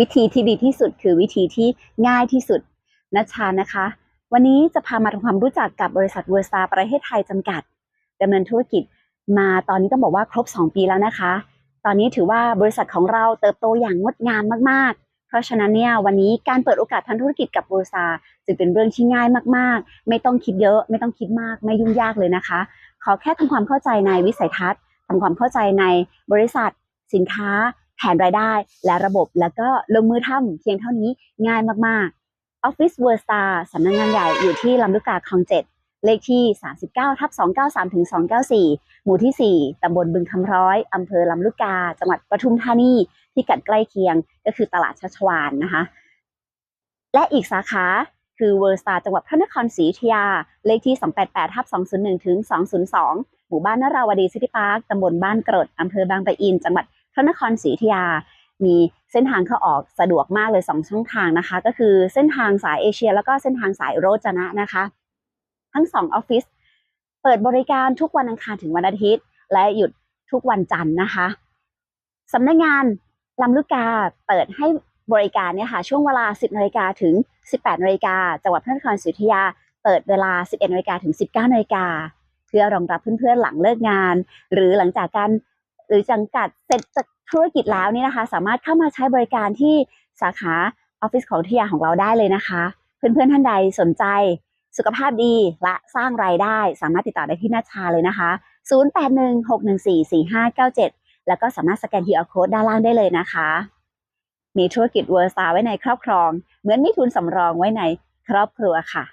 วิธีที่ดีที่สุดคือวิธีที่ง่ายที่สุดนัชชานะคะ วันนี้จะพามาทำความรู้จักกับบริษัทเวอร์ซาประเทศไทยจำกัดดำเนินธุรกิจมาตอนนี้ต้องบอกว่าครบ 2 ปีแล้วนะคะ ตอนนี้ถือว่าบริษัทของเราเติบโตอย่างงดงามมากๆ เพราะฉะนั้นเนี่ยวันนี้การเปิดโอกาสทางธุรกิจกับเวอร์ซาจึงเป็นเรื่องที่ง่ายมากๆ ไม่ต้องคิดเยอะ ไม่ต้องคิดมาก ไม่ยุ่งยากเลยนะคะ ขอแค่ทำความเข้าใจในวิสัยทัศน์ทำความเข้าใจในบริษัทสินค้า แผนรายได้และระบบแล้วก็ลงมือทำเพียงเท่านี้ง่ายมากๆ Office w o r s t a r สำนักงานใหญ่อยู่ที่ลำลูกกาคลองเจ็ดเลขที่ 39ทับ293ถึง294 หมู่ที่ 4 ตำบลบึงคำร้อย อำเภอลำลูกกา จังหวัดปทุมธานีที่กัดใกล้เคียงก็คือตลาดชัชวานนะคะ และอีกสาขาคือเวอร์สตาจังหวัดพระนครศรีอยุธยา เลขที่ 288ทับ201ถึง202 หมู่บ้านนราวดีซิตี้พาร์คตำบลบ้านกรดอำเภอบางปะอิน จังหวัด พระนครศรีอยุธยา มีเส้นทางเข้าออกสะดวกมากเลย 2 ช่องทางนะคะ ก็คือเส้นทางสายเอเชีย แล้วก็เส้นทางสายโรจนะนะคะ ทั้งสองออฟฟิศเปิดบริการทุกวันอังคารถึงวันอาทิตย์ และหยุดทุกวันจันทร์นะคะสำนักงานลำลูกกาเปิดให้บริการเนี่ยค่ะช่วงเวลา 10นาฬิกาถึง 18นาฬิกาจังหวัดพระนครศรีอยุธยา เปิดเวลา 11นาฬิกาถึง 19นาฬิกาเพื่อรองรับเพื่อนๆหลังเลิกงาน หรือหลังจากการ หรือจังกัดเสร็จจากธุรกิจแล้วนี่นะคะ สามารถเข้ามาใช้บริการที่สาขาออฟฟิศของทิยาของเราได้เลยนะคะ เพื่อนๆท่านใดสนใจสุขภาพดีและสร้างรายได้สามารถติดต่อได้ที่นาชาเลยนะคะ 0816144597 แล้วก็สามารถสแกน QR Code ด้านล่างได้เลยนะคะ มีธุรกิจเวอร์ซาไว้ในครอบครอง เหมือนมีทุนสำรองไว้ในครอบครัวค่ะ